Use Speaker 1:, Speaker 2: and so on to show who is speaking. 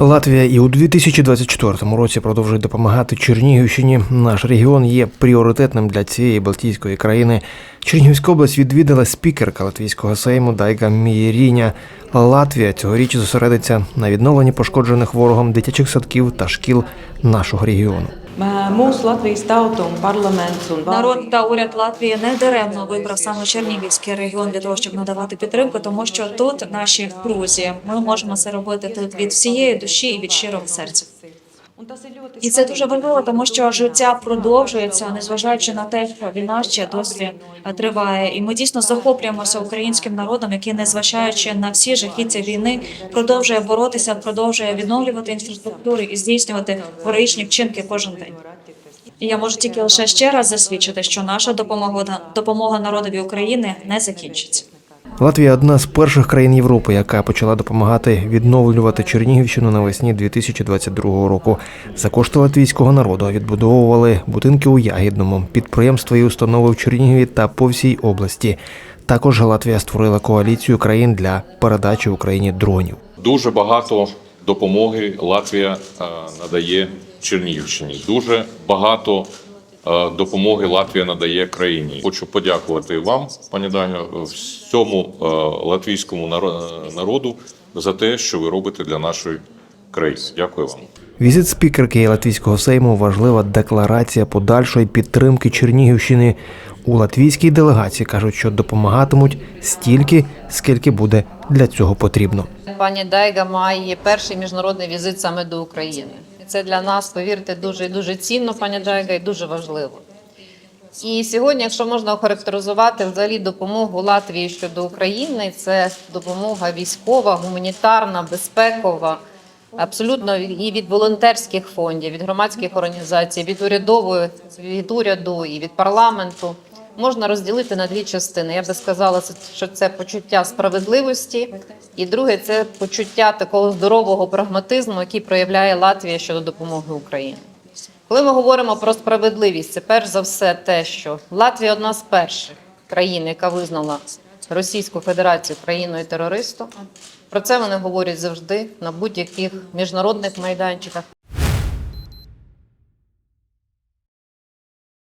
Speaker 1: Латвія і у 2024 році продовжує допомагати Чернігівщині. Наш регіон є пріоритетним для цієї Балтійської країни. Чернігівська область відвідала спікерка Латвійського сейму Дайга Мієріня. Латвія цьогоріч зосередиться на відновленні пошкоджених ворогом дитячих садків та шкіл нашого регіону.
Speaker 2: Mūsu Latvijas tauta un parlaments
Speaker 3: Народ та уряд Латвії не даремно вибрав саме Чернігівський регіон для того, щоб надавати підтримку, тому що тут наші друзі. Ми можемо це робити тут від всієї душі і від щирого серця. І це дуже важливо, тому що життя продовжується, незважаючи на те, що війна ще досі триває. І ми дійсно захоплюємося українським народом, який, незважаючи на всі жахіття війни, продовжує боротися, продовжує відновлювати інфраструктуру і здійснювати героїчні вчинки кожен день. І я можу тільки лише ще раз засвідчити, що наша допомога допомога народові України не закінчиться.
Speaker 1: Латвія одна з перших країн Європи, яка почала допомагати відновлювати Чернігівщину навесні 2022 року. За кошти латвійського народу відбудовували будинки у Ягідному, підприємства і установи в Чернігові та по всій області. Також Латвія створила коаліцію країн для передачі Україні дронів.
Speaker 4: Дуже багато допомоги Латвія е, надає Чернігівщині. Дуже багато допомоги Латвія надає країні. Хочу подякувати вам, пані Даню, всьому е, латвійському наро- народу за те, що ви робите для нашої країни. Дякую вам.
Speaker 1: Візит спікерки Латвійського сейму важлива декларація подальшої підтримки Чернігівщини. У латвійській делегації кажуть, що допомагатимуть стільки, скільки буде для цього потрібно.
Speaker 5: Пані Дайга має перший міжнародний візит саме до України. Це для нас, повірте, дуже дуже цінно, пані Дайга, і дуже важливо. І сьогодні, якщо можна охарактеризувати взагалі допомогу Латвії щодо України, це допомога військова, гуманітарна, безпекова, абсолютно і від волонтерських фондів, від громадських організацій, від урядової, від уряду і від парламенту. Можна розділити на дві частини. Я би сказала, що це почуття справедливості, і друге це почуття такого здорового прагматизму, який проявляє Латвія щодо допомоги Україні. Коли ми говоримо про справедливість, це перш за все те, що Латвія одна з перших країн, яка визнала Російську Федерацію країною терористом. Про це вони говорять завжди на будь-яких міжнародних майданчиках.